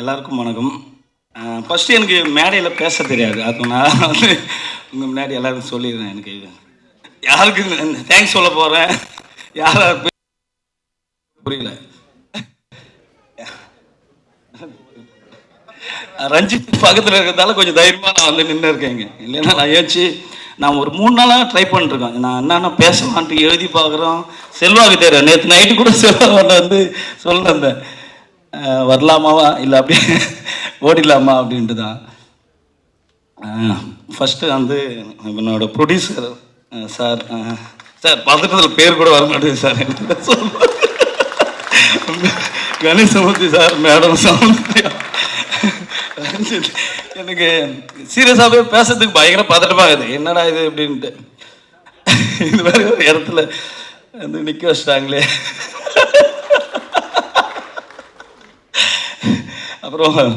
எல்லாருக்கும் வணக்கம். ஃபஸ்ட்டு எனக்கு மேடையில் பேச தெரியாது. அது நான் வந்து உங்கள் முன்னாடி எல்லாருக்கும் சொல்லிடுறேன் எனக்கு யாருக்கு தேங்க்ஸ் சொல்ல போகிறேன் யாரா புரியல. ரஞ்சித் பக்கத்தில் இருக்கிறதால கொஞ்சம் தைரியமாக நான் வந்து நின்று இருக்கேங்க இல்லைன்னா நான் ஏச்சு நான் ஒரு மூணு நாளாக ட்ரை பண்ணிருக்கேன் நான் என்னென்ன பேசலான்ட்டு எழுதி பார்க்குறோம். செல்வாக்கு தெரியும் நேற்று நைட்டு கூட செல்வாக்கிட்ட வந்து சொல்லிருந்தேன் வரலாமாவா? இல்லை அப்படி ஓடிடலாமா அப்படின்ட்டு தான் ஃபஸ்ட்டு வந்து என்னோடய ப்ரொடியூசர் சார் சார் பதட்டத்தில் பேர் கூட வர மாட்டேங்குது சார். என்ன கணேசமூர்த்தி சார் மேடம் சௌந்தர்யா எனக்கு சீரியஸாகவே பேசுறதுக்கு பயங்கர பதட்டமாக இருக்குது. என்னடா இது அப்படின்ட்டு. இந்த மாதிரி ஒரு இடத்துல வந்து நிற்க வச்சிட்டாங்களே. அப்புறம்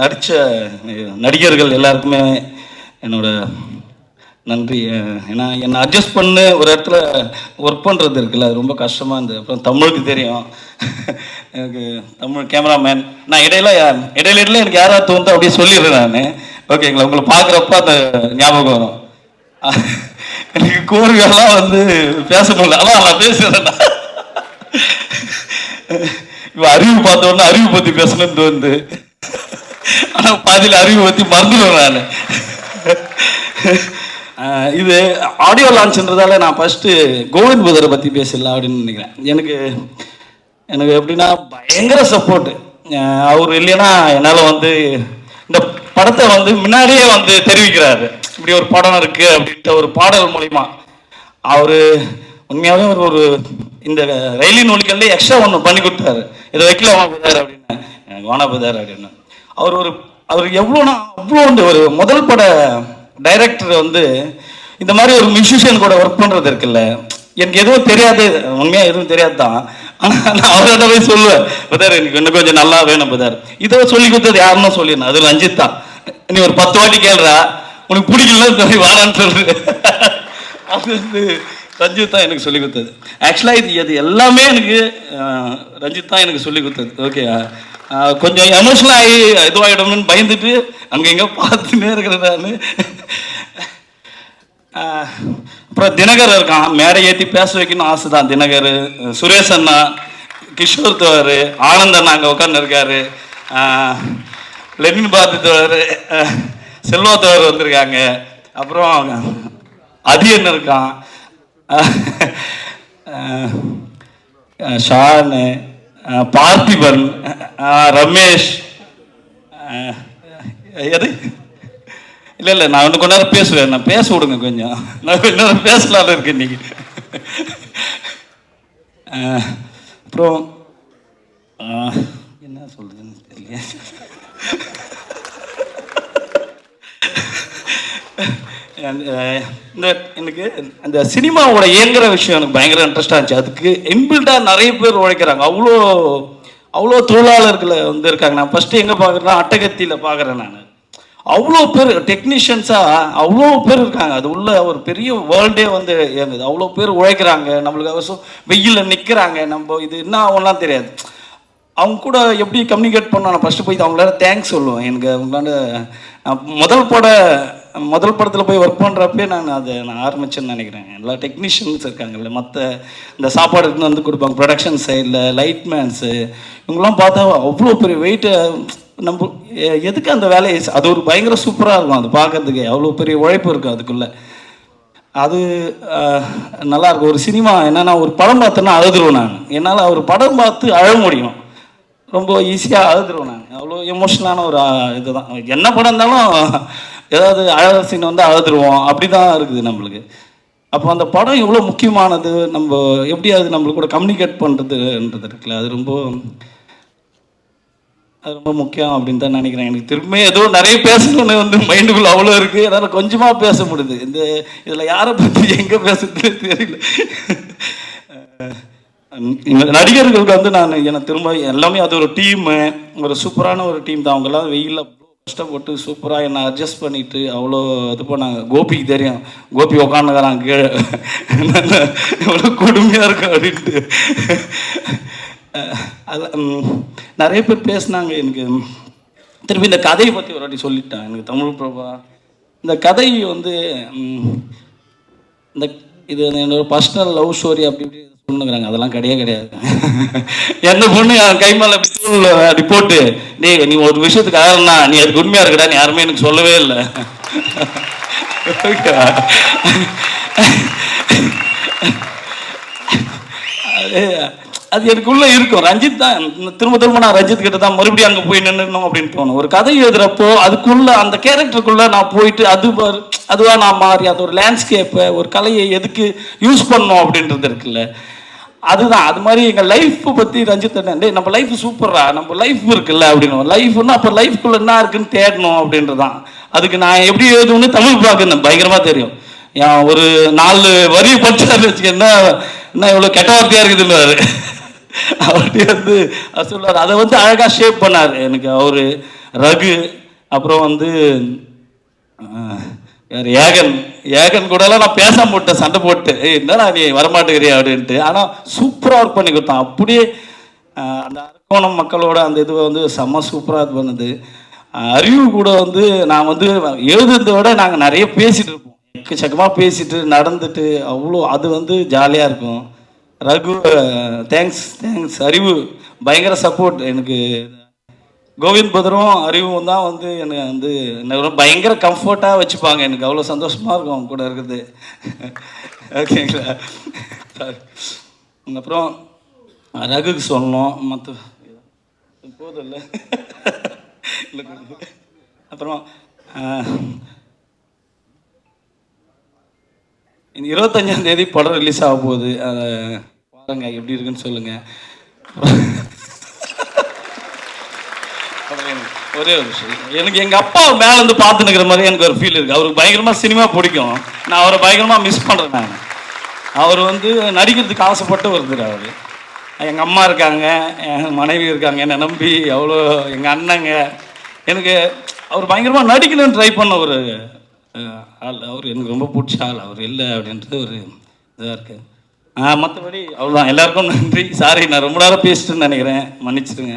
நடித்த நடிகர்கள் எல்லாருக்குமே என்னோட நன்றி. ஏன்னா என்னை அட்ஜஸ்ட் பண்ணு ஒரு இடத்துல ஒர்க் பண்ணுறது இருக்குல்ல அது ரொம்ப கஷ்டமாக இருந்தது. அப்புறம் தமிழுக்கு தெரியும். எனக்கு தமிழ் கேமராமேன் நான் இடையில இடையில இடையில எனக்கு யாராவது தோணுதோ அப்படியே சொல்லிடுறேன் நான். ஓகேங்களா உங்களை பார்க்குறப்ப அந்த ஞாபகம் வரும். எனக்கு கோர்வையெல்லாம் வந்து பேச முடியல. அதான் நான் பேசுகிறேன் இப்போ அறிவு பார்த்த உடனே அறிவு பற்றி பேசணும்னு தோணுது. ஆனால் பாதியில் அறிவு பற்றி மறந்துடுவேன் நான். இது ஆடியோ லான்ச்ன்றதால நான் ஃபஸ்ட்டு கோவிந்த் புதரை பற்றி பேசலாம் அப்படின்னு நினைக்கிறேன். எனக்கு எனக்கு எப்படின்னா பயங்கர சப்போர்ட்டு அவர் இல்லைன்னா என்னால் வந்து இந்த படத்தை வந்து முன்னாடியே வந்து தெரிவிக்கிறாரு. இப்படி ஒரு படம் இருக்குது அப்படின்ட்டு ஒரு பாடல் மூலிமா அவர் உண்மையாகவே ஒரு இந்த ரயிலின் ஒலிக்கல்ல எக்ஸ்ட்ரா ஒன்று பண்ணி கொடுத்தாரு. இதை வைக்கலாமா புதார் அப்படின்னு. எனக்கு வானா புதார் அப்படின்னு. அவர் ஒரு அவர் எவ்வளோனா அவ்வளோ வந்து ஒரு முதல் பட டைரக்டர் வந்து இந்த மாதிரி ஒரு மியூசிஷியன் கூட ஒர்க் பண்ணுறது இருக்குல்ல. எனக்கு எதுவும் தெரியாது. உண்மையாக எதுவும் தெரியாது தான் ஆனால் நான் அவர்கிட்ட போய் சொல்லுவேன் பதார் எனக்கு இன்னும் கொஞ்சம் நல்லா வேணும் பதார். இதை சொல்லி கொடுத்தது யாருன்னு சொல்லிடணும். அது ரஞ்சித் தான் நீ ஒரு பத்து வாட்டி கேள்றா உனக்கு பிடிக்கலன்னு சொல்லி வாடான்னு சொல்லு. அது வந்து ரஞ்சித் தான் எனக்கு சொல்லி கொடுத்தது. ஆக்சுவலாக இது இது எல்லாமே எனக்கு ரஞ்சித் தான் எனக்கு சொல்லி கொடுத்தது. ஓகே கொஞ்சம் எமோஷனல் ஆகி இதுவாகிடும்னு பயந்துட்டு அங்கே எங்கே பார்த்துன்னே இருக்கிறேன் நான். அப்புறம் தினகர் இருக்கான். மேடை ஏற்றி பேச வைக்கணும்னு ஆசை தான் தினகர் சுரேஷ் அண்ணா கிஷோர் தோர் ஆனந்த் அண்ணா அங்கே உட்காந்து இருக்காரு. லெனின் பாரதி தோர் செல்வா தோர் வந்திருக்காங்க. அப்புறம் அதியன் இருக்கான். ஷானு பார்த்திபன் ரமேஷ் எது? இல்லை இல்லை நான் இன்னும் கொஞ்ச நேரம் பேசுவேன் நான் பேச விடுங்க கொஞ்சம். நான் கொஞ்ச நேரம் பேசலாம்னு இருக்கேன் இன்னைக்கு. அப்புறம் என்ன சொல்றதுன்னு தெரியல அந்த, இந்த எனக்கு அந்த சினிமாவோட இயங்குற விஷயம் எனக்கு பயங்கர இன்ட்ரெஸ்டாக இருந்துச்சு. அதுக்கு எம்பில்டாக நிறைய பேர் உழைக்கிறாங்க. அவ்வளோ அவ்வளோ தொழிலாளர்களை வந்து இருக்காங்க. நான் ஃபஸ்ட்டு எங்கே பார்க்குறேன்னா அட்டகத்தியில் பார்க்குறேன் நான். அவ்வளோ பேர் டெக்னீஷியன்ஸாக அவ்வளோ பேர் இருக்காங்க. அது உள்ள ஒரு பெரிய வேர்ல்டே வந்து இயங்குது. அவ்வளோ பேர் உழைக்கிறாங்க. நம்மளுக்கு அவசியம் வெயிலில் நிற்கிறாங்க நம்ம இது என்ன ஆகும்லாம் தெரியாது. அவங்க கூட எப்படி கம்யூனிகேட் பண்ணோம் நான் ஃபஸ்ட்டு போய் அவங்களால தேங்க்ஸ் சொல்லுவேன். எனக்கு அவங்களால நான் முதல் பட முதல் படத்தில் போய் ஒர்க் பண்ணுறப்பே நான் அதை நான் ஆரம்பிச்சேன்னு நினைக்கிறேன். எல்லா டெக்னீஷியன்ஸ் இருக்காங்கல்ல மற்ற இந்த சாப்பாடு எடுத்துன்னு வந்து கொடுப்பாங்க ப்ரொடக்ஷன் சைடில் லைட்மேன்ஸு இவங்கெல்லாம் பார்த்தா அவ்வளோ பெரிய வெயிட்டு நம்ம எதுக்கு அந்த வேலையை அது ஒரு பயங்கர சூப்பராக இருக்கும் அது பார்க்கறதுக்கு. அவ்வளோ பெரிய உழைப்பு இருக்கும் அதுக்குள்ளே. அது நல்லாயிருக்கும் ஒரு சினிமா என்னென்னா ஒரு படம் பார்த்தோன்னா அழுதுருவேன் நான். என்னால் ஒரு படம் பார்த்து அழ முடியும். ரொம்ப ஈஸியாக அழுதுருவேன் நான். அவ்வளோ எமோஷனலான ஒரு இதுதான். என்ன படம் இருந்தாலும் ஏதாவது அழகிற சீன் வந்து அழுதுருவோம். அப்படி தான் இருக்குது நம்மளுக்கு. அப்போ அந்த படம் எவ்வளோ முக்கியமானது நம்ம எப்படி அது நம்மளுக்கு கூட கம்யூனிகேட் பண்ணுறதுன்றது இருக்குல்ல அது ரொம்ப அது ரொம்ப முக்கியம் அப்படின்னு தான் நினைக்கிறேன். எனக்கு திரும்ப ஏதோ நிறைய பேசணும்னு வந்து மைண்டுக்குள்ள அவ்வளோ இருக்குது என்னால் கொஞ்சமாக பேச முடியுது. இந்த இதில் யாரை பற்றி எங்கே பேசுறது தெரியல. இந்த நடிகர்களுக்கு வந்து நான் எனக்கு திரும்ப எல்லாமே அது ஒரு டீமு ஒரு சூப்பரான ஒரு டீம் தான். அவங்கெல்லாம் வெயிலில் கஷ்டப்பட்டு சூப்பராக என்னை அட்ஜஸ்ட் பண்ணிட்டு அவ்வளோ இது பண்ணாங்க. கோபிக்கு தெரியும். கோபி உக்காந்துக்கிறான் கீழே. எவ்வளோ கொடுமையாக இருக்கும் அப்படின்ட்டு. அதில் நிறைய பேர் பேசினாங்க எனக்கு. திருப்பி இந்த கதையை பற்றி ஒரு வாட்டி சொல்லிட்டேன் எனக்கு தமிழ் பிரபா. இந்த கதை வந்து இந்த இது என்னோட பர்சனல் லவ் ஸ்டோரி அப்படி இப்படி பொண்ணுங்கிறாங்க. அதெல்லாம் கிடையவே கிடையாது. எந்த பொண்ணு என் கை மேலே அப்படி தூள் அப்படி போட்டு டேய் நீ ஒரு விஷயத்துக்கு ஆகலண்ணா. நீ அதுக்கு உண்மையாக இருக்கடா. நீ யாருமே எனக்கு சொல்லவே இல்லை. அது அது எனக்குள்ள இருக்கும். ரஞ்சித் தான் திரும்ப திரும்ப நான் ரஞ்சித் கிட்ட தான் மறுபடியும் அங்கே போய் நின்றுணும் அப்படின்னு தோணும். ஒரு கதை எழுதுறப்போ அதுக்குள்ள அந்த கேரக்டருக்குள்ள நான் போயிட்டு அது அதுவாக நான் மாறி அது ஒரு லேண்ட்ஸ்கேப்பை ஒரு கலையை எதுக்கு யூஸ் பண்ணணும் அப்படின்றது இருக்குல்ல. அதுதான். அது மாதிரி எங்கள் லைஃப்பை பற்றி ரஞ்சித் அண்ணன், நம்ம லைஃப் சூப்பரா நம்ம லைஃப் இருக்குல்ல? அப்படின்னு லைஃப்னா அப்போ லைஃப்குள்ள என்ன இருக்குன்னு தேடணும் அப்படின்றதான். அதுக்கு நான் எப்படி எழுதுன்னு தமிழ் பார்க்கணும். பயங்கரமாக தெரியும். ஏன் ஒரு நாலு வரி படிச்சாரு வச்சுக்க என்ன என்ன இவ்வளோ கெட்ட வார்த்தையாக இருக்குதுன்னு அவர்கிட்ட வந்து சொல்லுவார். அதை வந்து அழகாக ஷேப் பண்ணார். எனக்கு அவர் ரகு அப்புறம் வந்து யார் ஏகன் ஏகன் கூடலாம் நான் பேசாம போட்டேன் சண்டை போட்டு ஏய் என்னடா நீ வரமாட்டேங்கிறியா அப்படின்ட்டு. ஆனால் சூப்பராக ஒர்க் பண்ணி கொடுத்தான். அப்படியே அந்த அரக்கோணம் மக்களோட அந்த இது வந்து செம்ம சூப்பராக இது பண்ணுது. அறிவு கூட வந்து நான் வந்து எழுதுறதை விட நாங்கள் நிறைய பேசிட்டு இருப்போம். எக்கச்சக்கமாக பேசிட்டு நடந்துட்டு அவ்வளோ அது வந்து ஜாலியாக இருக்கும். ரகு தேங்க்ஸ் தேங்க்ஸ் அறிவு பயங்கர சப்போர்ட் எனக்கு. கோவிந்த் பதரும் அறிவும் தான் வந்து என்னை வந்து என்னை ரொம்ப பயங்கர கம்ஃபர்ட்டாக வச்சுப்பாங்க. எனக்கு அவ்வளோ சந்தோஷமாக இருக்கும் அவங்க கூட இருக்கிறது. ஓகேங்களா? அப்புறம் ரகுக்கு சொல்லணும். மற்ற போதும் இல்லை அப்புறம் இந்த இருபத்தஞ்சாம் தேதி படம் ரிலீஸ் ஆக போகுது. அதை பாருங்க எப்படி இருக்குன்னு சொல்லுங்கள் ஒரே ஒரு விஷயம் எனக்கு எங்கள் அப்பா மேலேருந்து பார்த்து நிற்கிற மாதிரி எனக்கு ஒரு ஃபீல் இருக்குது அவருக்கு பயங்கரமாக சினிமா பிடிக்கும். நான் அவரை பயங்கரமாக மிஸ் பண்ணுறேன் நான். அவர் வந்து நடிக்கிறதுக்கு ஆசைப்பட்டு வருதுரு அவர். எங்கள் அம்மா இருக்காங்க என் மனைவி இருக்காங்க என்னை நம்பி அவ்வளோ எங்கள் அண்ணங்க. எனக்கு அவர் பயங்கரமாக நடிக்கணும்னு ட்ரை பண்ண ஒரு ஆள். அவர் எனக்கு ரொம்ப பிடிச்ச ஆள். அவர் இல்லை அப்படின்றது ஒரு இதாக இருக்குது ஆ மற்றபடி அவ்வளோதான் எல்லாருக்கும் நன்றி. சாரி நான் ரொம்ப நேரம் பேசிட்டுன்னு நினைக்கிறேன். மன்னிச்சிடுங்க.